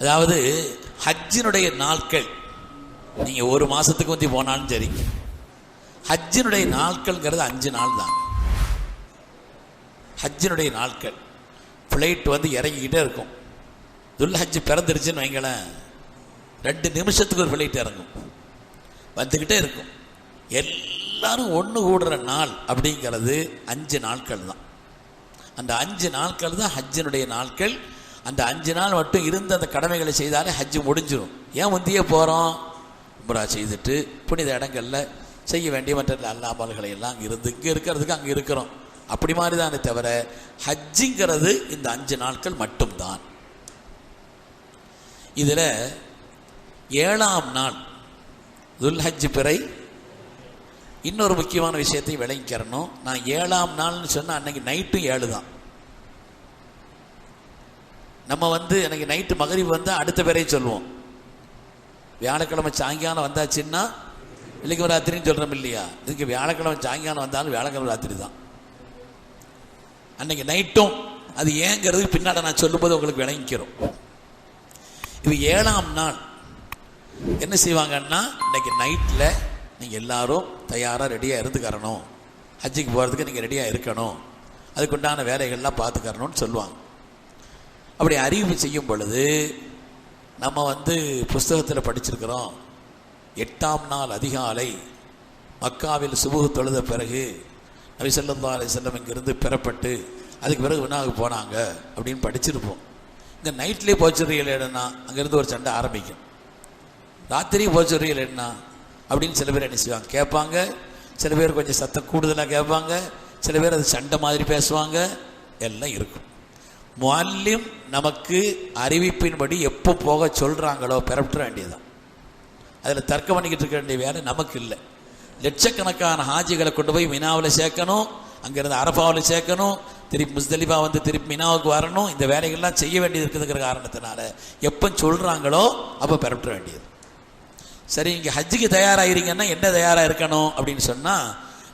அதாவது ஹஜ்ஜினுடைய நாட்கள் நீங்கள் ஒரு மாதத்துக்கு வந்து போனாலும் சரி. ஹஜ்ஜினுடைய நாட்கள்ங்கிறது அஞ்சு நாள் தான். ஹஜ்ஜினுடைய நாட்கள் ஃப்ளைட் வந்து இறங்கிக்கிட்டே இருக்கும். துல் ஹஜ்ஜு பிறந்துருச்சுன்னு வைங்களேன் ரெண்டு நிமிஷத்துக்கு ஒரு ஃப்ளைட் இறங்கும். வந்துக்கிட்டே இருக்கும். எல்லாரும் ஒன்று கூடுற நாள் அப்படிங்கிறது அஞ்சு நாட்கள் தான். அந்த அஞ்சு நாட்கள் தான் ஹஜ்ஜினுடைய நாட்கள் அந்த அஞ்சு நாள் மட்டும் இருந்து அந்த கடமைகளை செய்தாலே ஹஜ்ஜு முடிஞ்சிடும் ஏன் முந்தியே போகிறோம் உம்ரா செய்துட்டு புனித இடங்களில் செய்ய வேண்டிய மற்ற அல்லாமல்களை எல்லாம் அங்கே இருந்து இங்கே இருக்கிறதுக்கு அங்கே இருக்கிறோம். அப்படி மாதிரி தானே தவிர ஹஜ்ஜுங்கிறது இந்த அஞ்சு நாட்கள் மட்டும்தான். இதில் ஏழாம் நாள் துல்ஹஜ் பிறை. இன்னொரு முக்கியமான விஷயத்தை விளங்கிக்கிறணும். நான் ஏழாம் நாள்னு சொன்னால் அன்னைக்கு நைட்டும் ஏழு தான் நம்ம வந்து எனக்கு நைட்டு மகரிவு வந்தால் அடுத்த பேரையும் சொல்லுவோம். வியாழக்கிழமை சாயங்காலம் வந்தாச்சுன்னா வெள்ளிக்கிழமை ராத்திரின்னு சொல்கிறோம் இல்லையா? இதுக்கு வியாழக்கிழமை சாயங்காலம் வந்தாலும் வியாழக்கிழமை ராத்திரி தான். அன்னைக்கு நைட்டும் அது ஏங்கிறது பின்னாடி நான் சொல்லும்போது உங்களுக்கு விளங்கிக்கிறோம். இது ஏழாம் நாள். என்ன செய்வாங்கன்னா இன்னைக்கு நைட்டில் நீங்கள் எல்லாரும் தயாராக ரெடியாக இருந்துக்கிறணும். ஹஜ்ஜிக்கு போகிறதுக்கு நீங்கள் ரெடியாக இருக்கணும். அதுக்குண்டான வேலைகள்லாம் பார்த்துக்கறணும்னு சொல்லுவாங்க. அப்படி அறிவிப்பு செய்யும் பொழுது நம்ம வந்து புஸ்தகத்தில் படிச்சிருக்கிறோம். எட்டாம் நாள் அதிகாலை மக்காவில் சுபுகு தொழுத பிறகு நபி ஸல்லல்லாஹு அலைஹி வஸல்லம் இங்கிருந்து பெறப்பட்டு அதுக்கு பிறகு வினாவுக்கு போனாங்க அப்படின்னு படிச்சிருப்போம். இங்கே நைட்லேயே போச்சுரியல் என்ன அங்கேருந்து ஒரு சண்டை ஆரம்பிக்கும். ராத்திரி போச்சுரியல் என்ன அப்படின்னு சில பேர் என்ன செய்வாங்க கேட்பாங்க. சில பேர் கொஞ்சம் சத்தம் கூடுதலாக கேட்பாங்க. சில பேர் அது சண்டை மாதிரி பேசுவாங்க. எல்லாம் இருக்கும். முல்லிம் நமக்கு அறிவிப்பின்படி எப்போ போக சொல்கிறாங்களோ பெறப்பட வேண்டியதுதான். அதில் தர்க்கம் பண்ணிக்கிட்டு இருக்க வேண்டிய வேலை நமக்கு இல்லை. லட்சக்கணக்கான ஹாஜிகளை கொண்டு போய் மினாவில் சேர்க்கணும் அங்கேருந்து அரபாவில் சேர்க்கணும் திருப்பி முஸ்தலிபா வந்து திருப்பி மினாவுக்கு வரணும் இந்த வேலைகள்லாம் செய்ய வேண்டியது இருக்குதுங்கிற காரணத்தினால எப்போ சொல்கிறாங்களோ அப்போ பெறப்பட வேண்டியது. சரி இங்கே ஹஜ்ஜுக்கு தயாராகிறீங்கன்னா என்ன தயாராக இருக்கணும் அப்படின்னு சொன்னால்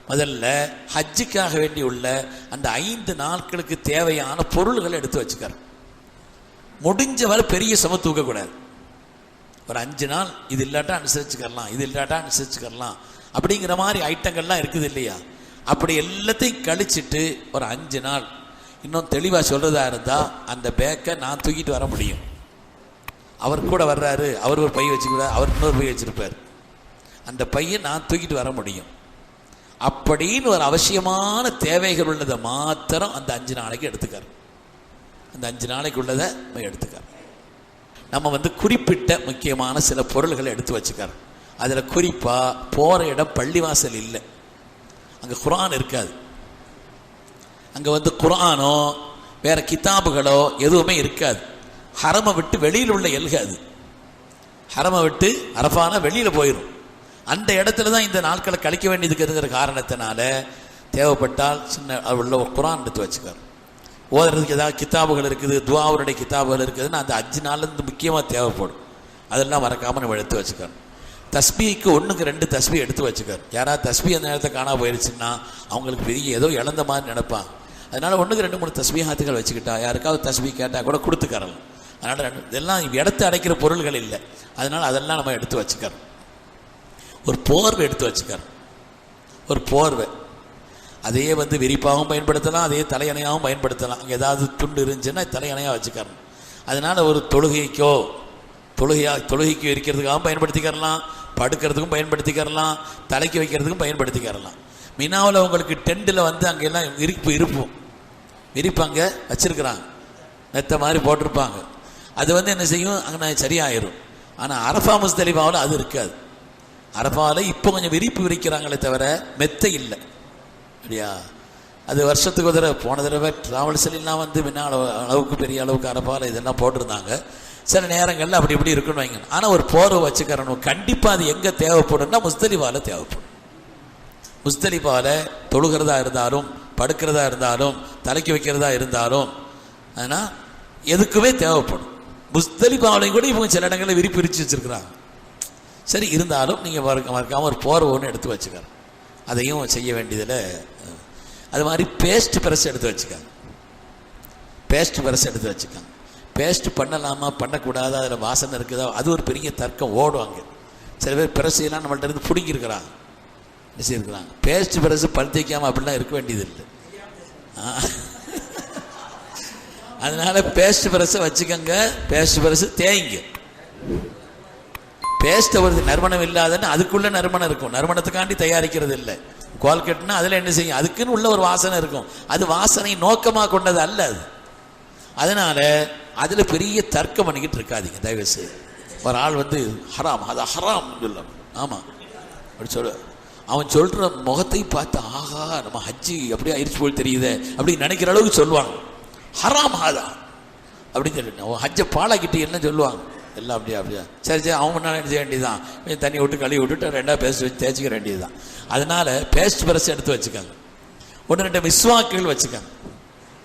முதல்ல ஹஜ்ஜுக்காக வேண்டி உள்ள அந்த ஐந்து நாட்களுக்கு தேவையான பொருள்களை எடுத்து வச்சுக்கார் முடிஞ்ச வரை பெரிய சும தூக்கக்கூடாது. ஒரு அஞ்சு நாள் இது இல்லாட்டா அனுசரிச்சுக்கலாம் இது இல்லாட்டா அனுசரிச்சுக்கரலாம் அப்படிங்கிற மாதிரி ஐட்டங்கள்லாம் இருக்குது இல்லையா? அப்படி எல்லாத்தையும் கழிச்சிட்டு ஒரு அஞ்சு நாள். இன்னும் தெளிவாக சொல்கிறதா இருந்தால் அந்த பேக்கை நான் தூக்கிட்டு வர முடியும். அவர் கூட வர்றாரு அவர் ஒரு பை வச்சுக்கிறார் அவர் இன்னொரு பை வச்சுருப்பார். அந்த பையை நான் தூக்கிட்டு வர முடியும். அப்படின்னு ஒரு அவசியமான தேவைகள் உள்ளதை மாத்திரம் அந்த அஞ்சு நாளைக்கு எடுத்துக்கார். அந்த அஞ்சு நாளைக்கு உள்ளதை எடுத்துக்காரு எடுத்துக்கார். நம்ம வந்து குறிப்பிட்ட முக்கியமான சில பொருள்களை எடுத்து வச்சுக்கார். அதில் குறிப்பாக போகிற இடம் பள்ளிவாசல் இல்லை. அங்கே குரான் இருக்காது. அங்கே வந்து குரானோ வேறு கிதாபுகளோ எதுவுமே இருக்காது. ஹரமை விட்டு வெளியில் உள்ள எல்காது ஹரமை விட்டு அரபான வெளியில் போயிடும் அந்த இடத்துல தான் இந்த நாட்களை கழிக்க வேண்டியதுக்குங்கிற காரணத்தினால தேவைப்பட்டால் சின்ன உள்ள குரான் எடுத்து வச்சுக்கார் ஓதுறதுக்கு ஏதாவது கித்தாபுகள் இருக்குது துவாவுடைய கித்தாபுகள் இருக்குதுன்னா அந்த அஞ்சு நாள்லேருந்து முக்கியமாக தேவைப்படும். அதெல்லாம் மறக்காமல் நம்ம எடுத்து வச்சுக்கணும். தஸ்பிக்கு ஒன்றுக்கு ரெண்டு தஸ்பி எடுத்து வச்சுக்கார் யாராவது தஸ்பி அந்த நேரத்தை காணா போயிடுச்சுன்னா அவங்களுக்கு பெரிய ஏதோ இழந்த மாதிரி நினைப்பான் அதனால் ஒன்றுக்கு ரெண்டு மூணு தஸ்பீஹாத்துகள் வச்சுக்கிட்டா யாருக்காவது தஸ்பி கேட்டால் கூட கொடுத்துக்கறலாம் அதனால் ரெண்டு இதெல்லாம் இடத்த அடைக்கிற பொருள்கள் இல்லை. அதனால் அதெல்லாம் நம்ம எடுத்து வச்சுக்கிறோம் ஒரு போர்வை எடுத்து வச்சுக்கார். ஒரு போர்வை. அதையே வந்து விரிப்பாகவும் பயன்படுத்தலாம் அதையே தலையணையாகவும் பயன்படுத்தலாம். அங்கே ஏதாவது துண்டு இருந்துச்சுன்னா தலையணையாக வச்சுக்கிறோம் அதனால் ஒரு தொழுகைக்கோ தொழுகையாக தொழுகைக்கு இருக்கிறதுக்காகவும் பயன்படுத்திக்கிறலாம் படுக்கிறதுக்கும் பயன்படுத்திக்கிறலாம் தலைக்கு வைக்கிறதுக்கும் பயன்படுத்திக்கிறலாம். மினாவில் உங்களுக்கு டெண்டில் வந்து அங்கெல்லாம் இருப்பு இருப்போம். விரிப்பு அங்கே மெத்த மாதிரி போட்டிருப்பாங்க. அது வந்து என்ன செய்யும்? அங்கே சரியாயிரும். ஆனால் அரஃபா முஸ்தலிஃபாவில் அது இருக்காது. அரபால இப்போ கொஞ்சம் விரிப்பு விரிக்கிறாங்களே தவிர மெத்த இல்லை. அப்படியா? அது வருஷத்துக்கு ஒரு தடவை போன தடவை டிராவல்ஸ்லாம் வந்து முன்ன அளவு அளவுக்கு பெரிய அளவுக்கு அரபால இதெல்லாம் போட்டிருந்தாங்க. சில நேரங்களில் அப்படி இப்படி இருக்குன்னு வைங்க ஆனால் ஒரு போர்வை வச்சுக்கிறணும். கண்டிப்பாக அது எங்கே தேவைப்படும்னா முஸ்தலிபால தேவைப்படும். முஸ்தலிபால தொழுகிறதா இருந்தாலும் படுக்கிறதா இருந்தாலும் தலைக்கு வைக்கிறதா இருந்தாலும் ஆனால் எதுக்குமே தேவைப்படும். முஸ்தலிபாவளையும் கூட இவங்க சில இடங்களில் விரிப்பிரிச்சு வச்சுருக்குறாங்க. சரி இருந்தாலும் நீங்கள் மறக்க மறக்காமல் ஒரு போர்வை ஒன்று எடுத்து வச்சுக்கோங்க. அதையும் செய்ய வேண்டியதில் அது மாதிரி பேஸ்ட் பிரஸ் எடுத்து வச்சுக்காங்க. பேஸ்ட் பிரஸ் எடுத்து வச்சுக்காங்க. பேஸ்ட் பண்ணலாமா பண்ணக்கூடாதா அதில் வாசனை இருக்குதா அது ஒரு பெரிய தர்க்கம் ஓடும் அங்கே. சில பேர் பிரசையெல்லாம் நம்மள்ட்ட இருந்து பிடுங்கியிருக்கிறாங்க. என்ன செய்யிருக்கிறாங்க பேஸ்ட் பிரஸ் பழுத்திக்காமல் அப்படிலாம் இருக்க வேண்டியது இல்லை அதனால பேஸ்ட் பிரஸ்ஸை வச்சுக்கோங்க. Paste press தேய்ங்க. பேஸ்ட் வருது நறுமணம் இல்லாதன்னு அதுக்குள்ள நறுமணம் இருக்கும். நறுமணத்துக்காண்டி தயாரிக்கிறது இல்லை கோல்கெட்னா அதில் என்ன செய்யும்? அதுக்குன்னு உள்ள ஒரு வாசனை இருக்கும். அது வாசனை நோக்கமாக கொண்டது அல்ல அது. அதனால அதில் பெரிய தர்க்கம் பண்ணிக்கிட்டு இருக்காதீங்க தயவுசெய்து. ஒரு ஆள் வந்து ஹராம் அது ஹராம் சொல்லலாம் ஆமாம் அப்படி சொல்ல அவன் சொல்கிற முகத்தை பார்த்து ஆஹா நம்ம ஹஜ்ஜி அப்படியே ஆயிடுச்சு போல் தெரியுதே அப்படின்னு நினைக்கிற அளவுக்கு சொல்லுவாங்க. ஹராம் ஆதா அப்படின்னு சொல்லிட்டு அவன் ஹஜ்ஜை பாலாக்கிட்டு என்ன சொல்லுவாங்க? எல்லாம் அப்படியா அப்படியா. சரி சரி அவங்க என்ன செய்ய வேண்டியதுதான். கொஞ்சம் தண்ணி விட்டு கழுவி விட்டுட்டு ரெண்டாக பேஸ்ட் வச்சு தேய்ச்சிக்க வேண்டியதுதான். அதனால பேஸ்ட் பிரஸ் எடுத்து வச்சுக்கோங்க. ஒன்று ரெண்டு மிஸ்வாக்குகள் வச்சுக்கோங்க.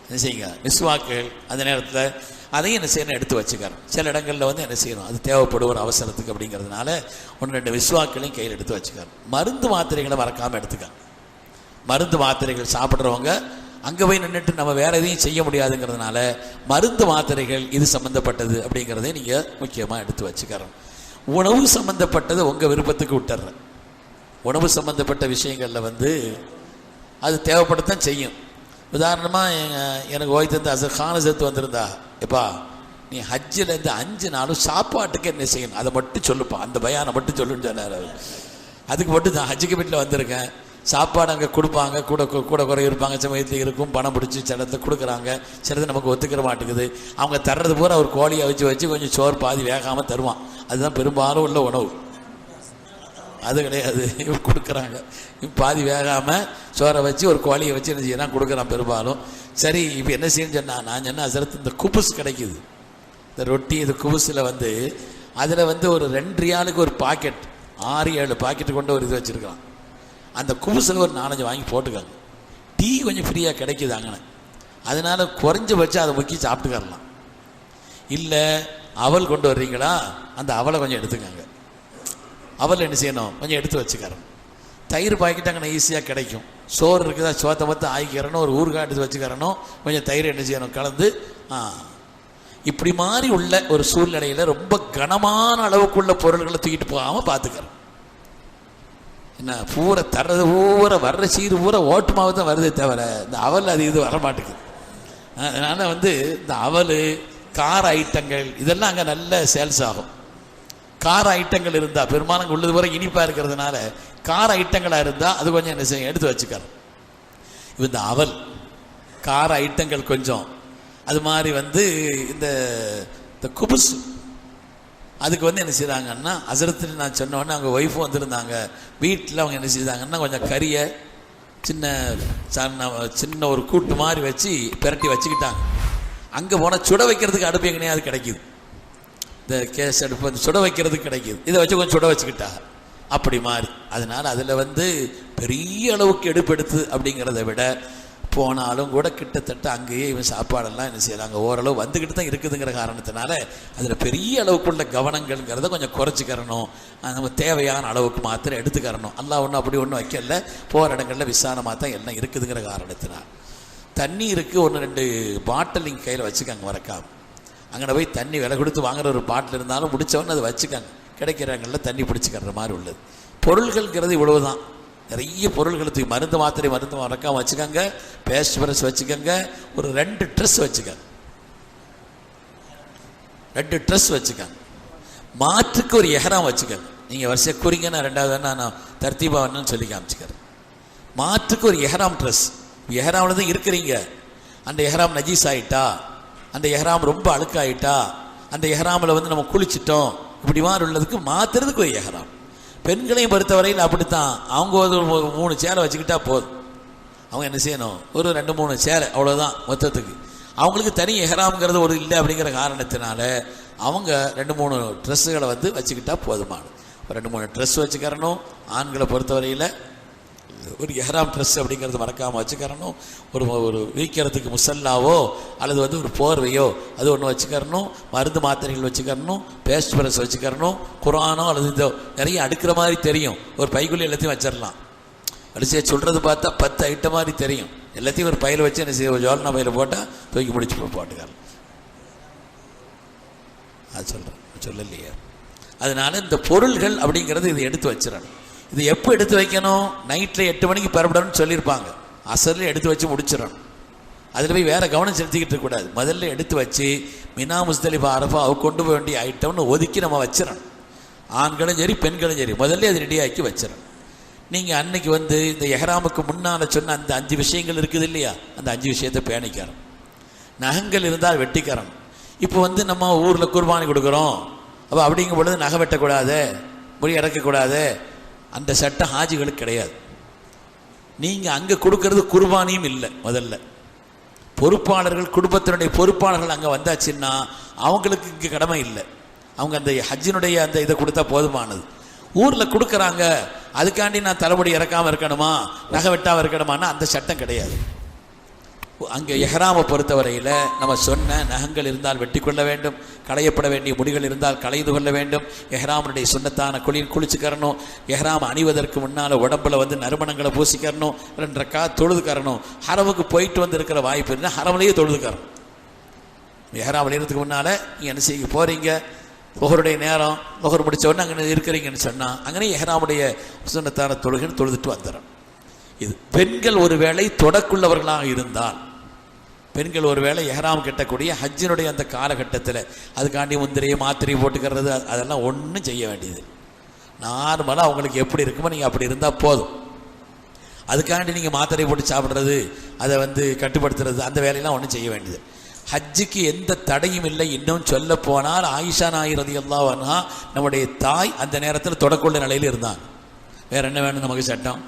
என்ன செய்யுங்க? மிஸ்வாக்குகள் அந்த நேரத்தில் அதையும் என்ன செய்யணும்? எடுத்து வச்சுக்கிறோம் சில இடங்களில் வந்து என்ன செய்யணும்? அது தேவைப்படும் ஒரு அவசரத்துக்கு அப்படிங்கிறதுனால ஒன்று ரெண்டு விஸ்வாக்களையும் கையில் எடுத்து வச்சுக்கிறோம் மருந்து மாத்திரைகளை மறக்காமல் எடுத்துக்கோங்க. மருந்து மாத்திரைகள் சாப்பிட்றவங்க அங்கே போய் நின்றுட்டு நம்ம வேற எதையும் செய்ய முடியாதுங்கிறதுனால மருந்து மாத்திரைகள் இது சம்மந்தப்பட்டது அப்படிங்கிறதை நீங்கள் முக்கியமாக எடுத்து வச்சுக்கிறோம் உணவு சம்மந்தப்பட்டது உங்கள் விருப்பத்துக்கு விட்டுறேன். உணவு சம்மந்தப்பட்ட விஷயங்களில் வந்து அது தேவைப்படத்தான் செய்யும். உதாரணமாக எனக்கு ஓய் தந்து அசர் கான சேர்த்து வந்திருந்தா எப்பா நீ ஹஜ்ஜில் இருந்து அஞ்சு நாளும் சாப்பாட்டுக்கு என்ன செய்யணும்? அதை மட்டும் சொல்லுப்பா. அந்த பயானை மட்டும் சொல்லுன்னு சொன்னார் அதுக்கு மட்டும் தான் ஹஜ்ஜுக்கு வீட்டில் வந்திருக்கேன். சாப்பாடு அங்கே கொடுப்பாங்க கூட கூட குறை இருப்பாங்க சமயத்தில் இருக்கும் பணம் பிடிச்சி சிலத்தை கொடுக்குறாங்க சிலது நமக்கு ஒத்துக்கிற மாட்டேங்குது. அவங்க தர்றது பூரா ஒரு கோழியை வச்சு வச்சு கொஞ்சம் சோறு பாதி வேகாமல் தருவான். அதுதான் பெரும்பாலும் உள்ள உணவு. அது கிடையாது. கொடுக்குறாங்க. பாதி வேகாமல் சோறை வச்சு ஒரு கோழியை வச்சு என்ன செய்யலாம் கொடுக்குறான் பெரும்பாலும். சரி இப்போ என்ன செய்யணும்னு சொன்னால் நான் சொன்ன அசரத்து இந்த குபுஸ் கிடைக்குது. இந்த ரொட்டி இந்த குபுஸில் வந்து அதில் வந்து ஒரு ரெண்டு ரியாலுக்கு ஒரு பாக்கெட் ஆறு ஏழு பாக்கெட்டு கொண்டு ஒரு இது வச்சுருக்கான். அந்த குபுஸில் ஒரு நாலஞ்சு வாங்கி போட்டுக்கோங்க. டீ கொஞ்சம் ஃப்ரீயாக கிடைக்குது அதனால் அதனால குறைஞ்சபட்சம் அதை முக்கி சாப்பிட்டுக்கரலாம் இல்லை அவல் கொண்டு வர்றீங்களா? அந்த அவலை கொஞ்சம் எடுத்துக்கோங்க. அவல் என்ன செய்யணும்? கொஞ்சம் எடுத்து வச்சுக்கிறோம் தயிர் பாக்கெட் அங்கே ஈஸியாக கிடைக்கும். சோறு இருக்குதா? சோத்தை பார்த்து ஆகிக்கிறணும் ஒரு ஊறுகாய் எடுத்து வச்சுக்கிறனோ கொஞ்சம் தயிர் என்ன செய்யணும்? கலந்து ஆ. இப்படி மாதிரி உள்ள ஒரு சூழ்நிலையில் ரொம்ப கனமான அளவுக்குள்ள பொருள்களை தூக்கிட்டு போகாமல் பார்த்துக்கிறோம் என்ன பூரா தர்றது பூரா வர்ற சீர் பூரா ஓட்டுமாவை தான் வருதே தவிர இந்த அவல் அது இது வர அதனால் வந்து இந்த அவல் கார ஐட்டங்கள் இதெல்லாம் அங்கே நல்ல சேல்ஸ் ஆகும். கார ஐட்டங்கள் இருந்தால் பெரும்பாலும் உள்ளது வரை இனிப்பாக இருக்கிறதுனால கார ஐட்டங்களாக இருந்தால் அது கொஞ்சம் என்ன செய்யும் எடுத்து வச்சுக்கிறோம் இந்த அவல் கார ஐட்டங்கள் கொஞ்சம். அது மாதிரி வந்து இந்த இந்த குபுசு அதுக்கு வந்து என்ன செய்கிறாங்கன்னா அசரத்தில் நான் சொன்னோன்னே அவங்க ஒய்ஃபும் வந்திருந்தாங்க. வீட்டில் அவங்க என்ன செய்தாங்கன்னா கொஞ்சம் கறியை சின்ன சன்ன சின்ன ஒரு கூட்டு மாதிரி வச்சு பிரட்டி வச்சுக்கிட்டாங்க. அங்கே போனால் சுட வைக்கிறதுக்கு அடுப்பு எங்கனையாவது கிடைக்குது. இந்த கேஸ் அடுப்பு வந்து சுட வைக்கிறதுக்கு கிடைக்குது. இதை வச்சு கொஞ்சம் சுட வச்சுக்கிட்டா. அப்படி மாதிரி அதனால் அதில் வந்து பெரிய அளவுக்கு எடுப்பெடுத்து அப்படிங்கிறத விட போனாலும் கூட கிட்டத்தட்ட அங்கேயே இவன் சாப்பாடெல்லாம் என்ன செய்யறாங்க? ஓரளவு வந்துக்கிட்டு தான் இருக்குதுங்கிற காரணத்தினால அதில் பெரிய அளவுக்குள்ள கவனங்கள்ங்கிறத கொஞ்சம் குறைச்சிக்கிறணும். நம்ம தேவையான அளவுக்கு மாத்திரம் எடுத்துக்கிறணும். எல்லாம் ஒன்றும் அப்படி ஒன்றும் வைக்கல. போகிற இடங்களில் விசாலமாக தான் எல்லாம் இருக்குதுங்கிற காரணத்தினால். தண்ணீருக்கு ஒன்று ரெண்டு பாட்டில் கையில் வச்சுக்கோங்க மறக்காம. அங்கே போய் தண்ணி விலை கொடுத்து வாங்குற ஒரு பாட்டில் இருந்தாலும் முடிச்சவொன்னு அதை வச்சுக்கோங்க. கிடைக்கிற இடங்களில் தண்ணி பிடிச்சிக்கிற மாதிரி உள்ளது. பொருள்கள்ங்கிறது இவ்வளவு தான் நிறைய பொருள்களை தூக்கி மருந்து மாத்திரை மருந்து மறக்காம வச்சுக்கோங்க. பேஸ்ட் பிரஷ் வச்சுக்கோங்க. ஒரு ரெண்டு ட்ரெஸ் வச்சுக்கோங்க. ரெண்டு ட்ரெஸ் வச்சுக்கோங்க. மாற்றுக்கு ஒரு எஹராம் வச்சுக்கோங்க. நீங்கள் வருஷம் குறிங்கன்னா நான் ரெண்டாவது நான் தர்த்தீபா வேணும்னு சொல்லி காமிச்சுக்கிறேன். மாற்றுக்கு ஒரு எஹராம் ட்ரெஸ். எஹராமில் தான் இருக்கிறீங்க. அந்த எஹராம் நஜீஸ் ஆயிட்டா? அந்த எஹராம் ரொம்ப அழுக்காயிட்டா? அந்த எஹராமில் வந்து நம்ம குளிச்சிட்டோம். இப்படி மாதிரி உள்ளதுக்கு மாத்துறதுக்கு ஒரு எஹராம். பெண்களையும் பொறுத்தவரையில் அப்படித்தான். அவங்க ஒரு மூணு சேலை வச்சுக்கிட்டா போதும். அவங்க என்ன செய்யணும்? ஒரு ரெண்டு மூணு சேலை அவ்வளோதான் மொத்தத்துக்கு. அவங்களுக்கு தனி எஹராம்ங்கிறது ஒரு இல்லை அப்படிங்கிற காரணத்தினால அவங்க ரெண்டு மூணு ட்ரெஸ்ஸுகளை வந்து வச்சுக்கிட்டா போதுமானது. ரெண்டு மூணு ட்ரெஸ் வச்சுக்கிறணும். ஆண்களை பொறுத்தவரையில் ஒரு எஹராம் ட்ரெஸ் அப்படிங்கிறது மறக்காமல் வச்சுக்கிறணும். ஒரு ஒரு வீக்கிறதுக்கு முசல்லாவோ அல்லது வந்து ஒரு போர்வையோ அது ஒன்று வச்சுக்கிறணும். மருந்து மாத்திரைகள் வச்சுக்கிறணும். Paste press வச்சுக்கிறணும். குரானோ அல்லது இந்த நிறைய அடுக்கிற மாதிரி தெரியும். ஒரு பைக்குள்ளே எல்லாத்தையும் வச்சிடலாம் அடிச்சு சொல்கிறது பார்த்தா பத்து ஐட்டம் மாதிரி தெரியும். எல்லாத்தையும் ஒரு பையில் வச்சு என்ன செய்ய ஜோல்னா பையில் போட்டால் தூக்கி முடிச்சு போட்டுக்கலாம் அது சொல்கிறேன் சொல்லலையே. அதனால இந்த பொருள்கள் அப்படிங்கிறது இதை எடுத்து வச்சிடணும் இது எப்போ எடுத்து வைக்கணும்? நைட்டில் எட்டு மணிக்கு பெறப்படணும்னு சொல்லியிருப்பாங்க. அசரில் எடுத்து வச்சு முடிச்சிடணும். அதில் போய் வேறு கவனம் செலுத்திக்கிட்டு இருக்கக்கூடாது முதல்ல எடுத்து வச்சு மினா முஸ்தலிஃபா அரஃபா அவ கொண்டு போக வேண்டிய ஐட்டம்னு ஒதுக்கி நம்ம வச்சிடணும். ஆண்களும் சரி பெண்களும் சரி முதல்ல அது ரெடியாக்கி வச்சிடணும். நீங்கள் அன்னைக்கு வந்து இந்த எஹராமுக்கு முன்னால் சொன்ன அந்த அஞ்சு விஷயங்கள் இருக்குது இல்லையா? அந்த அஞ்சு விஷயத்தை பேணிக்கிறோம் நகங்கள் இருந்தால் வெட்டிக்கிறோம் இப்போ வந்து நம்ம ஊரில் குர்பானி கொடுக்குறோம். அப்போ அப்படிங்கும் பொழுது நகை வெட்டக்கூடாது முடி இறக்கக்கூடாது அந்த சட்டம் ஹாஜிகளுக்கு கிடையாது. நீங்கள் அங்கே கொடுக்கறது குர்பானியும் இல்லை முதல்ல. பொறுப்பாளர்கள் குடும்பத்தினுடைய பொறுப்பாளர்கள் அங்கே வந்தாச்சுன்னா அவங்களுக்கு இங்கே கடமை இல்லை. அவங்க அந்த ஹஜ்ஜினுடைய அந்த இதை கொடுத்தா போதுமானது. ஊரில் கொடுக்குறாங்க அதுக்காண்டி நான் தலைமுடி இறக்காமல் இருக்கணுமா நகை வெட்டாமல் இருக்கணுமான்னா அந்த சட்டம் கிடையாது. அங்கே எஹ்ராமை பொறுத்தவரையில் நம்ம சொன்ன நகங்கள் இருந்தால் வெட்டி கொள்ள வேண்டும் களையப்பட வேண்டிய முடிகள் இருந்தால் களைந்து கொள்ள வேண்டும். எஹ்ராமனுடைய சுண்ணத்தான குளிர் குளிச்சுக்கரணும் எஹ்ராம் அணிவதற்கு முன்னால் உடம்புல வந்து நறுமணங்களை பூசிக்கரணும் ரெண்டு ரக்கா தொழுதுக்கறணும் ஹரமுக்கு போயிட்டு வந்து இருக்கிற வாய்ப்பு இருந்தால் ஹரமலையே தொழுதுக்கரணும். எஹ்ராம் அணிகிறதுக்கு முன்னால் நீங்கள் என்ன செய்ய போகிறீங்க ஒவ்வொருடைய நேரம் ஒவ்வொரு முடித்தவொடனே அங்கே இருக்கிறீங்கன்னு சொன்னால் அங்கே எஹ்ராமுடைய சுண்ணத்தான தொழுகைன்னு தொழுதுட்டு வந்துடும் இது பெண்கள் ஒருவேளை தொடக்குள்ளவர்களாக இருந்தால் பெண்கள் ஒருவேளை எஹராம் கட்டக்கூடிய ஹஜ்ஜினுடைய அந்த காலகட்டத்தில் அதுக்காண்டி முந்திரையை மாத்திரையை போட்டுக்கிறது அதெல்லாம் ஒன்றும் செய்ய வேண்டியது. நார்மலாக அவங்களுக்கு எப்படி இருக்குமோ நீங்கள் அப்படி இருந்தால் போதும். அதுக்காண்டி நீங்கள் மாத்திரை போட்டு சாப்பிட்றது அதை வந்து கட்டுப்படுத்துறது அந்த வேலையெல்லாம் ஒன்றும் செய்ய வேண்டியது. ஹஜ்ஜுக்கு எந்த தடையும் இல்லை. இன்னும் சொல்ல போனால் ஆயிஷா நாயிரதி அல்லாஹா நம்முடைய தாய் அந்த நேரத்தில் தொடக்குள்ள நிலையில் இருந்தாங்க. வேற என்ன வேணும் நமக்கு சட்டம்?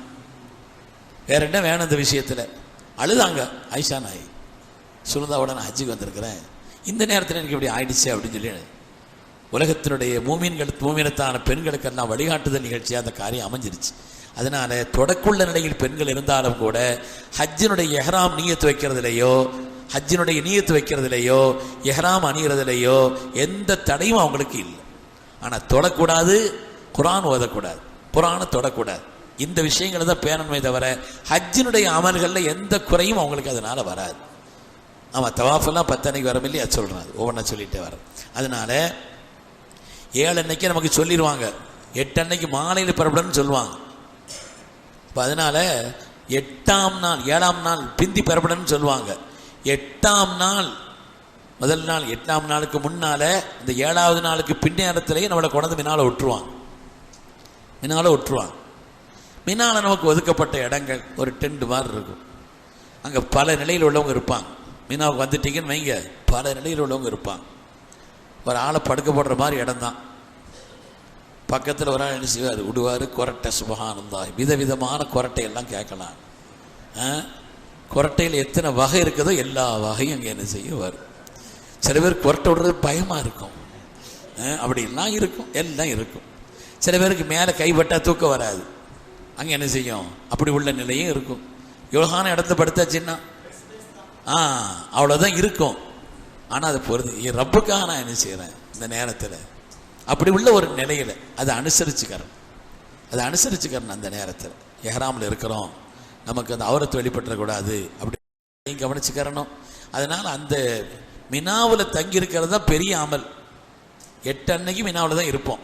வேற என்ன வேணும் இந்த விஷயத்தில்? அழுதாங்க ஆயிஷா நாய். சுருந்தாவோட நான் ஹஜ்ஜுக்கு வந்திருக்கிறேன். இந்த நேரத்தில் எனக்கு இப்படி ஆயிடுச்சு அப்படின்னு சொல்லி உலகத்தினுடைய மூமின்கள் பெண்களுக்கு பெண்களுக்கெல்லாம் வழிகாட்டுதல் நிகழ்ச்சியாக அந்த காரியம் அமைஞ்சிருச்சு. அதனால தொடக்குள்ள நிலையில் பெண்கள் இருந்தாலும் கூட ஹஜ்ஜினுடைய எஹராம் நீயத்து வைக்கிறதுலையோ ஹஜ்ஜினுடைய நீயத்து வைக்கிறதுலையோ எஹராம் அணிகிறதுலையோ எந்த தடையும் அவங்களுக்கு இல்லை. ஆனால் தொடக்கூடாது குரான் ஓதக்கூடாது புராண தொடக்கூடாது. இந்த விஷயங்களை தான் பேணணுமே தவிர ஹஜ்ஜினுடைய அமல்களில் எந்த குறையும் அவங்களுக்கு அதனால் வராது. ஆமாம் தவாஃபெல்லாம் பத்தன்னைக்கு வர இல்லையா சொல்கிறேன் அது ஒவ்வொன்றா சொல்லிகிட்டே வரேன் அதனால் ஏழு அன்னைக்கு நமக்கு சொல்லிடுவாங்க எட்டு அன்னைக்கு மாலையில் பெறப்படணும்னு சொல்லுவாங்க. இப்போ அதனால எட்டாம் நாள் ஏழாம் நாள் பிந்தி பெறப்படணும்னு சொல்லுவாங்க. எட்டாம் நாள் முதல் நாள் எட்டாம் நாளுக்கு முன்னால் இந்த ஏழாவது நாளுக்கு பின்னேரத்துலேயே நம்மளை கொண்டு மினால விட்டுருவான் மினால விட்டுருவான் மினால நமக்கு ஒதுக்கப்பட்ட இடங்கள் ஒரு டென்ட் மாதிரி இருக்கும். அங்கே பல நிலையில் உள்ளவங்க இருப்பாங்க. மீனாவுக்கு வந்துட்டீங்கன்னு வைங்க. பல நிலையில் உள்ளவங்க இருப்பாங்க. ஒரு ஆளை படுக்க போடுற மாதிரி இடம்தான். பக்கத்தில் ஒரு ஆள் என்ன செய்வார்? விடுவார் கொரட்டை சுபகானந்தா விதவிதமான கொரட்டை எல்லாம் கேட்கலாம். ஆ? கொரட்டையில் எத்தனை வகை இருக்குதோ எல்லா வகையும் அங்கே என்ன செய்வார்? சில பேர் கொரட்டை விடுறது பயமாக இருக்கும். ஆ, அப்படிலாம் இருக்கும். எல்லாம் இருக்கும். சில பேருக்கு மேலே கைப்பட்டால் தூக்கம் வராது. அங்கே என்ன செய்யும்? அப்படி உள்ள நிலையும் இருக்கும். யோகான இடத்த படுத்தாச்சுன்னா ஆ அவ்வளோதான் இருக்கும். ஆனால் அது பொருது என் ரப்புக்காக நான் என்ன செய்கிறேன் இந்த நேரத்தில். அப்படி உள்ள ஒரு நிலையில் அதை அனுசரிச்சுக்கிறேன். அதை அனுசரிச்சுக்கிறேன் அந்த நேரத்தில். எஹராமில் இருக்கிறோம். நமக்கு அந்த அவரத்து வெளிப்பட்டுறக்கூடாது. அப்படி கவனிச்சுக்கிறணும். அதனால் அந்த மினாவில் தங்கி இருக்கிறது தான் பெரிய அமல். எட்டு அன்னைக்கு மினாவில் தான் இருப்போம்.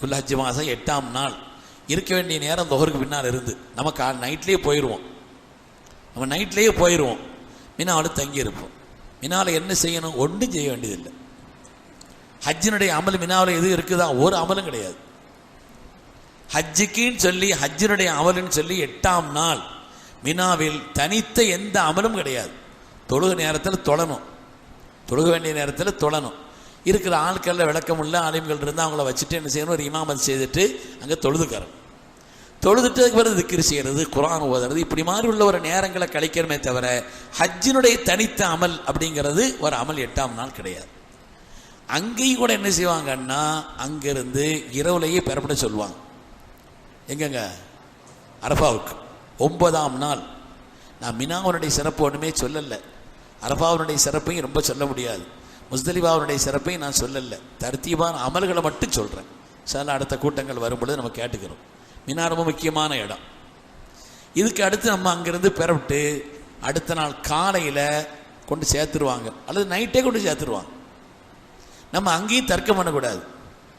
குல்லஹஜ் மாதம் எட்டாம் நாள். இருக்க வேண்டிய நேரம் தொகருக்கு பின்னால் இருந்து. நம்ம கா நைட்லேயே போயிடுவோம் நம்ம நைட்லேயே போயிடுவோம் மினாவில் தங்கியிருப்போம். மினாவில் என்ன செய்யணும்? ஒன்றும் செய்ய வேண்டியதில்லை. ஹஜ்ஜினுடைய அமல் மினாவில் எது இருக்குதா? ஒரு அமலும் கிடையாது. ஹஜ்ஜுக்குன்னு சொல்லி ஹஜ்ஜினுடைய அமலுன்னு சொல்லி எட்டாம் நாள் மினாவில் தனித்த எந்த அமலும் கிடையாது. தொழுக நேரத்தில் தொழணும். தொழுக வேண்டிய நேரத்தில் தொழணும். இருக்கிற ஆட்களில் விளக்கம் உள்ள ஆலயங்கள் இருந்தால் அவங்கள வச்சுட்டு என்ன செய்யணும்? ஒரு இமாமத் செய்துட்டு அங்கே தொழுதுக்கிறோம் தொழுதுட்டதுக்கு பிறகு திக்கிரி செய்கிறது குரான் ஓதுறது இப்படி மாதிரி உள்ள ஒரு நேரங்களை கழிக்கிறமே தவிர ஹஜ்ஜினுடைய தனித்த அமல் அப்படிங்கிறது ஒரு அமல் எட்டாம் நாள் கிடையாது. அங்கேயும் கூட என்ன செய்வாங்கன்னா அங்கேருந்து இரவுலேயே பெறப்பட சொல்லுவாங்க. எங்கங்க? அரபாவுக்கு. ஒன்பதாம் நாள். நான் மினாவனுடைய சிறப்பு ஒன்றுமே சொல்லலை. அரபாவனுடைய சிறப்பையும் ரொம்ப சொல்ல முடியாது. முஸ்தலிபாவனுடைய சிறப்பையும் நான் சொல்லலை. தர்த்தீபான அமல்களை மட்டும் சொல்கிறேன் சில அடுத்த கூட்டங்கள் வரும்பொழுது நம்ம கேட்டுக்கிறோம். மினா ரொம்ப முக்கியமான இடம். இதுக்கு அடுத்து நம்ம அங்கேருந்து பெறவிட்டு அடுத்த நாள் காலையில் கொண்டு சேர்த்துருவாங்க. அல்லது நைட்டே கொண்டு சேர்த்துருவாங்க. நம்ம அங்கேயும் தர்க்கம் பண்ணக்கூடாது.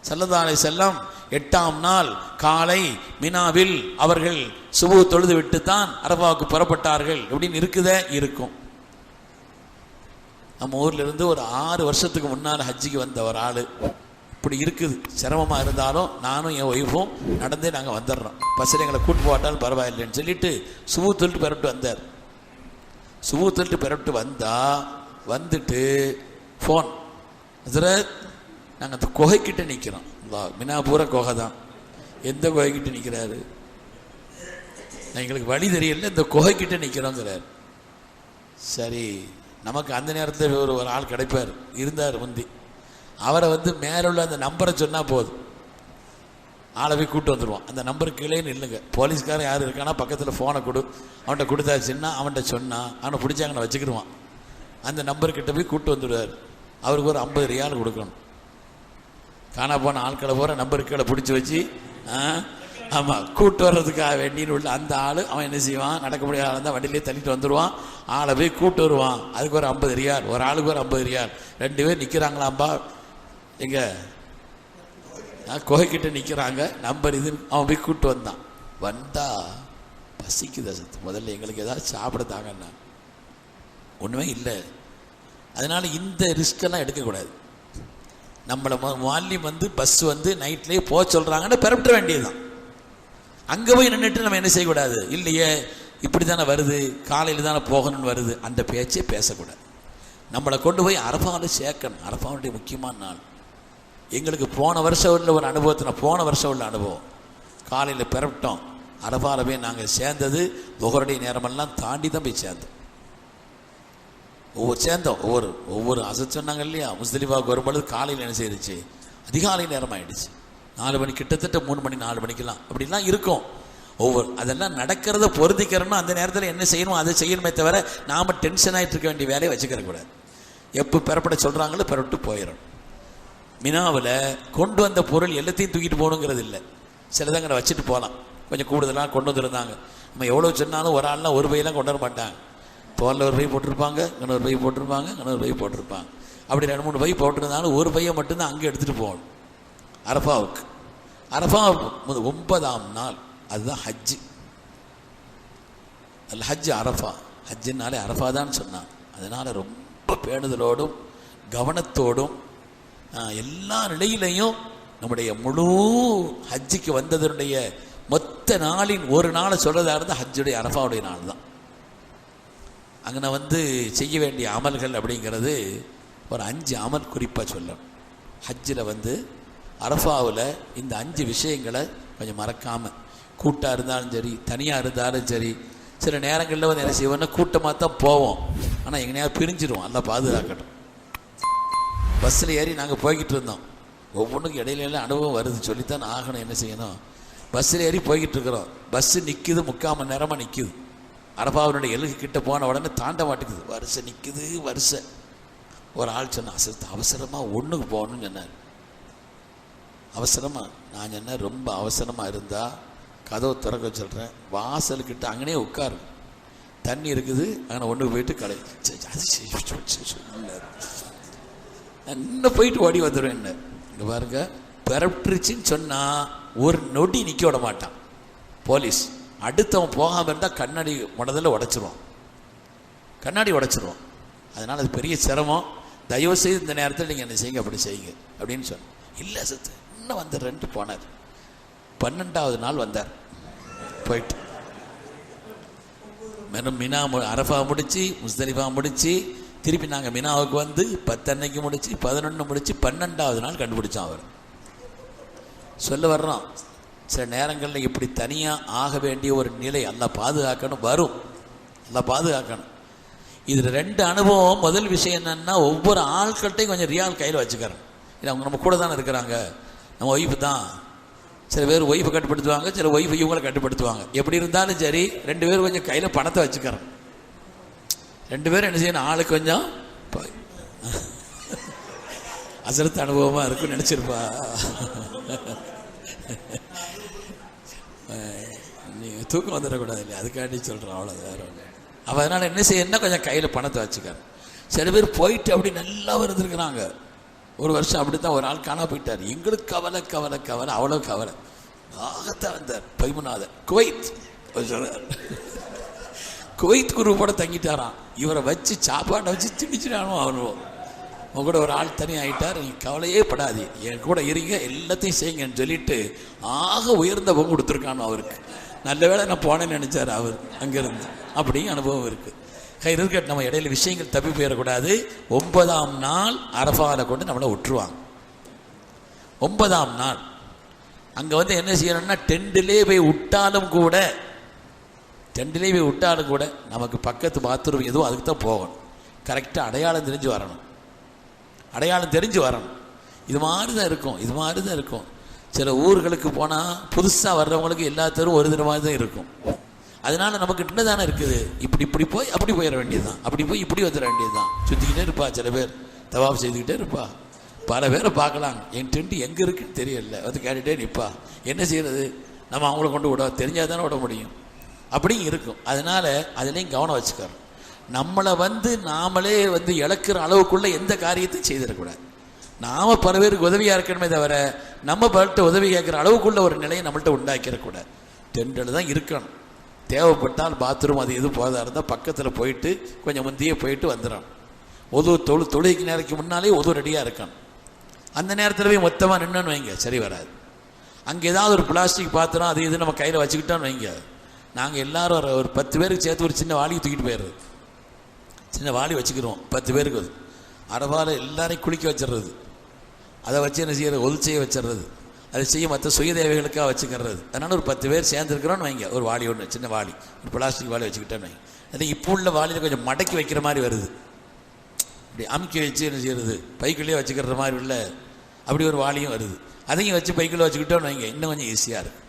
சல்லதாலை செல்லம் எட்டாம் நாள் காலை மினாவில் அவர்கள் சுபு தொழுது விட்டு தான் அரபாவுக்கு புறப்பட்டார்கள். அப்படின்னு இருக்குதே இருக்கும். நம்ம ஊர்ல இருந்து ஒரு ஆறு வருஷத்துக்கு முன்னால் ஹஜ்ஜிக்கு வந்த ஒரு ஆள். இப்படி இருக்குது. சிரமமாக இருந்தாலும் நானும் என் ஒய்ஃபும் நடந்தே நாங்கள் வந்துடுறோம். பஸ்ஸில் எங்களை கூட்டு போட்டாலும் பரவாயில்லைன்னு சொல்லிட்டு சுபு தொழிட்டு பிறப்பிட்டு வந்தார். சுபு தொழிட்டு பிறப்பிட்டு வந்தால் வந்துட்டு ஃபோன் அதில் நாங்கள் அந்த குகைக்கிட்ட நிற்கிறோம் மினாபூர குகை தான். எந்த குகைக்கிட்ட நிற்கிறாரு எங்களுக்கு வழி தெரியல இந்த குகைக்கிட்ட நிற்கிறோங்கிறார் சரி நமக்கு அந்த நேரத்தில் ஒரு ஒரு ஆள் கிடைப்பார். இருந்தார் முந்தி. அவரை வந்து மேலே உள்ள அந்த நம்பரை சொன்னால் போதும். ஆளை போய் கூப்பிட்டு வந்துடுவான் அந்த நம்பருக்கு கீழே நில்லுங்க. போலீஸ்காரன் யார் இருக்கானா பக்கத்தில் ஃபோனை கொடு. அவன்கிட்ட கொடுத்தாச்சுன்னா அவன்கிட்ட சொன்னான் அவனை பிடிச்சாங்கன்னு வச்சுக்கிடுவான் அந்த நம்பர்கிட்ட போய் கூப்பிட்டு வந்துடுவார். அவருக்கு ஒரு ஐம்பது ரியால் கொடுக்கணும். காணா போன ஆட்களை போகிற நம்பர் கீழே பிடிச்சி வச்சு ஆமாம் கூப்பிட்டு வர்றதுக்காக வேண்டின்னு உள்ள அந்த ஆள் அவன் என்ன செய்வான்? நடக்க முடியாத ஆள் தான் வண்டியிலே தள்ளிட்டு வந்துடுவான் ஆளை போய் கூப்பிட்டு வருவான். அதுக்கு ஒரு ஐம்பது ரியால். ஒரு ஆளுக்கு ஒரு ஐம்பது ரியால். ரெண்டு பேர் நிற்கிறாங்களாம்பா எங்க? குகைக்கிட்ட நிற்கிறாங்க நம்பர் இது. அவன் போய் கூப்பிட்டு வந்தான். வந்தா பசிக்குது சத்து முதல்ல எங்களுக்கு ஏதாவது சாப்பிட தாங்கண்ணா ஒன்றுமே இல்லை. அதனால் இந்த ரிஸ்கெல்லாம் எடுக்கக்கூடாது. நம்மளை மாலியம் வந்து பஸ் வந்து நைட்லேயே போக சொல்கிறாங்கன்னு பிறப்பிட வேண்டியதுதான். அங்கே போய் நின்றுட்டு நம்ம என்ன செய்யக்கூடாது? இல்லையே இப்படி தானே வருது. காலையில் தானே போகணும்னு வருது. அந்த பேச்சே பேசக்கூடாது. நம்மளை கொண்டு போய் அரபாவில் சேர்க்கணும். அரபாவுடைய முக்கியமான நாள். எங்களுக்கு போன வருஷம் உள்ள ஒரு அனுபவத்தில் போன வருஷம் உள்ள அனுபவம். காலையில் பிறப்பிட்டோம். அரபாவில் போய் நாங்கள் சேர்ந்தது. ஒவ்வொருடைய நேரமெல்லாம் தாண்டி தான் போய் சேர்ந்தோம். ஒவ்வொரு சேர்ந்தோம். ஒவ்வொரு ஒவ்வொரு அசை சொன்னாங்க இல்லையா? முஸ்தலிஃபாவுக்கு வரும்பொழுது காலையில் என்ன செய்யிருச்சு அதிகாலை நேரம் ஆயிடுச்சு நாலு மணி கிட்டத்தட்ட மூணு மணி நாலு மணிக்கெல்லாம் அப்படிலாம் இருக்கும். ஒவ்வொரு அதெல்லாம் நடக்கிறத பொருந்திக்கிறோம்னா அந்த நேரத்தில் என்ன செய்யணும் அதை செய்யணுமே தவிர நாம் டென்ஷன் ஆகிட்டு இருக்க வேண்டிய வேலையை வச்சுக்கிற கூடாது எப்போ பெறப்பட சொல்கிறாங்களோ பெறப்பட்டு போயிடணும் மினாவில் கொண்டு வந்த பொருள் எல்லாத்தையும் தூக்கிட்டு போகணுங்கிறது இல்லை. சிலதங்கிற வச்சுட்டு போகலாம் கொஞ்சம் கூடுதலாக கொண்டு வந்திருந்தாங்க. நம்ம எவ்வளோ சொன்னாலும் ஒரு ஆள்லாம் ஒரு பையெல்லாம் கொண்டு வர மாட்டாங்க. தோலில் ஒரு பை போட்டிருப்பாங்க இன்னொரு பை போட்டிருப்பாங்க இன்னொரு பை போட்டிருப்பாங்க. அப்படி ரெண்டு மூணு பை போட்டிருந்தாலும் ஒரு பையை மட்டும்தான் அங்கே எடுத்துகிட்டு போகணும். அரஃபாவுக்கு. அரஃபா முதல் ஒன்பதாம் நாள். அதுதான் ஹஜ்ஜு. அதில் ஹஜ் அரஃபா. ஹஜ்ஜுனாலே அரஃபா தான் சொன்னான். அதனால் ரொம்ப பேணுதலோடும் கவனத்தோடும் எல்லா நிலையிலையும் நம்முடைய முழு ஹஜ்ஜிக்கு வந்ததனுடைய மொத்த நாளின் ஒரு நாளை சொல்கிறதா இருந்தால் ஹஜ்ஜுடைய அரஃபாவுடைய நாள் தான். அங்கே வந்து செய்ய வேண்டிய அமல்கள் அப்படிங்கிறது ஒரு அஞ்சு அமல் குறிப்பாக சொல்லணும். ஹஜ்ஜில் வந்து அரஃபாவில் இந்த அஞ்சு விஷயங்களை கொஞ்சம் மறக்காமல் கூட்டாக இருந்தாலும் சரி தனியாக இருந்தாலும் சரி சில நேரங்களில் வந்து என்ன செய்வோம்னா கூட்டமாக தான் போவோம். ஆனால் எங்கேயாவது பிரிஞ்சிடுவோம். நல்லா பாதுகாக்கட்டும். பஸ்ஸில் ஏறி நாங்கள் போய்கிட்டு இருந்தோம் ஒவ்வொன்றுக்கும் இடையில அனுபவம் வருது சொல்லித்தான் ஆகணும் என்ன செய்யணும் பஸ்ஸில் ஏறி போய்கிட்டு இருக்கிறோம் பஸ்ஸு நிற்கிது முக்கால் மணி நேரமாக நிற்கிது அரபாவனுடைய எல்கு கிட்ட போன உடனே தாண்ட மாட்டேங்குது வரிசை நிற்குது வரிசை ஒரு ஆள் சொன்ன அசத்து அவசரமாக ஒன்றுக்கு போகணும்னு சொன்னார் அவசரமாக நான் சொன்னேன் ரொம்ப அவசரமாக இருந்தால் கதவை திறக்க சொல்கிறேன் வாசலுக்கிட்ட அங்கனே உட்காரு தண்ணி இருக்குது அங்கே ஒன்றுக்கு போயிட்டு கடை சரி, அது சரி, சரி, சரி, சொன்னார். நான் இன்னும் போயிட்டு ஓடி வந்துடுவேன் என்ன? இங்க பாருங்க பிறப்பிடுச்சின்னு சொன்னால் ஒரு நொடி நிற்க விட மாட்டான். போலீஸ் அடுத்தவன் போகாமல் இருந்தால் கண்ணாடி முதல்ல உடைச்சிருவான். கண்ணாடி உடைச்சிருவான். அதனால் அது பெரிய சிரமம். தயவு செய்து இந்த நேரத்தில் நீங்கள் என்ன செய்யுங்க அப்படி செய்யுங்க அப்படின்னு சொன்னேன். இல்லை சத்து இன்னும் வந்துடுறேன்ட்டு போனார். பன்னெண்டாவது நாள் வந்தார். போயிட்டு. வெறும் மினா அரஃபா முடிச்சு முஸ்தலிஃபா முடிச்சு திருப்பி நாங்கள் மினாவுக்கு வந்து பத்தன்னைக்கு முடிச்சு பதினொன்று முடிச்சு பன்னெண்டாவது நாள் கண்டுபிடிச்சோம் அவர் சொல்ல வர்றோம் சில நேரங்களில் இப்படி தனியாக ஆக வேண்டிய ஒரு நிலை எல்லாம் பாதுகாக்கணும் வரும். எல்லாம் பாதுகாக்கணும். இதில் ரெண்டு அனுபவம் முதல் விஷயம் என்னென்னா ஒவ்வொரு ஆட்கள்கிட்டையும் கொஞ்சம் ரியால் கையில் வச்சுக்கிறேன். இல்லை அவங்க நம்ம கூட தானே இருக்கிறாங்க. நம்ம ஒய்ஃபு தான். சில பேர் ஒய்ஃபை கட்டுப்படுத்துவாங்க சில ஒய்ஃப் இவங்களை கட்டுப்படுத்துவாங்க. எப்படி இருந்தாலும் சரி ரெண்டு பேரும் கொஞ்சம் கையில் பணத்தை வச்சுக்கிறேன். ரெண்டு பேரும் என்ன செய்யணும் ஆளுக்கு கொஞ்சம் அசலத்து அசரத்து அனுபவமாக இருக்குன்னு நினச்சிருப்பா. நீங்கள் தூக்கம் வந்துடக்கூடாது இல்லையா அதுக்காண்டி சொல்கிறேன் அவ்வளோ வேற ஒன்று அவள் அதனால் என்ன செய்யணும்னா கொஞ்சம் கையில் பணத்தை வச்சுக்காரு சில பேர் போயிட்டு அப்படி நல்லா இருந்திருக்கிறாங்க. ஒரு வருஷம் அப்படி தான் ஒரு ஆள் காணா போயிட்டார். எங்களுக்கு கவலை கவலை கவலை அவ்வளோ கவலை. ஆகத்தான் வந்தார் பைமநாதர். குவைத். அவர் சொன்னார் குவைத் குருவோட தங்கிட்டாராம். இவரை வச்சு சாப்பாட்டை வச்சு திணிச்சிடானோ அவனும் உங்களோட கூட ஒரு ஆள் தனி ஆகிட்டார் நீ கவலையே படாது. என் கூட இருங்க எல்லாத்தையும் செய்யுங்கன்னு சொல்லிட்டு ஆக உயர்ந்த பங்கு கொடுத்துருக்கானோ அவருக்கு. நல்ல வேளை நான் போனேன்னு நினைச்சார் அவர் அங்கிருந்து. அப்படியும் அனுபவம் இருக்கு. கை இருக்கட்டு நம்ம இடையில விஷயங்கள் தப்பி போயிடக்கூடாது. ஒன்பதாம் நாள் அரபாவில் கொண்டு நம்மளை விட்டுருவாங்க ஒன்பதாம் நாள். அங்கே வந்து என்ன செய்யணும்னா டெண்டிலே போய் விட்டாலும் கூட டெண்டிலே போய் விட்டாலும் கூட நமக்கு பக்கத்து பாத்ரூம் எதுவும் அதுக்கு தான் போகணும் கரெக்டாக அடையாளம் தெரிஞ்சு வரணும். அடையாளம் தெரிஞ்சு வரணும். இது மாதிரி தான் இருக்கும். இது மாதிரி தான் இருக்கும். சில ஊர்களுக்கு போனால் புதுசாக வர்றவங்களுக்கு எல்லா தெருவும் ஒரு தடவை தான் இருக்கும். அதனால நமக்கு இன்னும் தானே இருக்குது. இப்படி இப்படி போய் அப்படி போயிட வேண்டியது தான் அப்படி போய் இப்படி வந்துட வேண்டியதுதான். சுற்றிக்கிட்டே இருப்பா சில பேர். தவாப் செய்துக்கிட்டே இருப்பா. பல பேரை பார்க்கலாம் என் டென்ட் எங்கே இருக்குன்னு தெரியல. வந்து கேட்டுகிட்டே நிற்பா என்ன செய்கிறது நம்ம அவங்கள கொண்டு விட தெரிஞ்சால் தானே விட முடியும். அப்படியும் இருக்கும். அதனால அதுலேயும் கவனம் வச்சுக்கிறோம் நம்மளை வந்து நாமளே வந்து இழக்கிற அளவுக்குள்ள எந்த காரியத்தையும் செய்திடக்கூடாது. நாம பல பேருக்கு உதவியா இருக்கணுமே தவிர நம்ம பலட்ட உதவி கேட்குற அளவுக்குள்ள ஒரு நிலையை நம்மள்ட்ட உண்டாக்கிடக்கூடாது. டெண்டில் தான் இருக்கணும். தேவைப்பட்டால் பாத்ரூம் அது எதுவும் போதா இருந்தால் பக்கத்தில் போயிட்டு கொஞ்சம் முந்தியே போயிட்டு வந்துடணும். ஒது தொழு தொழுகைக்கு நேரத்துக்கு முன்னாலே ஒது ரெடியாக இருக்கணும். அந்த நேரத்தில் போய் மொத்தமாக நின்றுன்னு வைங்க சரி வராது. அங்கே ஏதாவது ஒரு பிளாஸ்டிக் பாத்திரம் அது இது நம்ம கையில் வச்சுக்கிட்டோன்னு வைங்க. நாங்கள் எல்லாரும் ஒரு- ஒரு பத்து பேருக்கு சேர்த்து ஒரு சின்ன வாளியை தூக்கிட்டு போயிடுறது. சின்ன வாளி வச்சுக்கிறோம் பத்து பேருக்கு அது. அரபால எல்லாரையும் குளிக்க வச்சிடுறது. அதை வச்சு என்ன செய்யறது? ஒது செய்ய வச்சிடுறது. அதை செய்ய மற்ற சுய தேவைகளுக்காக வச்சுக்கிறது. அதனால ஒரு பத்து பேர் சேர்ந்துருக்கிறோன்னு வைங்க. ஒரு வாளி ஒன்று சின்ன வாளி. ஒரு பிளாஸ்டிக் வாளி வச்சுக்கிட்டேன்னு வைங்க. அது இப்போ உள்ள வாளியில் கொஞ்சம் மடக்கி வைக்கிற மாதிரி வருது. இப்படி அமுக்கி வச்சு என்ன செய்யறது? பைக்குள்ளேயே வச்சுக்கிற மாதிரி உள்ள அப்படி ஒரு வாளியும் வருது. அதையும் வச்சு பைக்குள்ளே வச்சுக்கிட்டோன்னு வைங்க. இன்னும் கொஞ்சம் ஈஸியாக இருக்கும்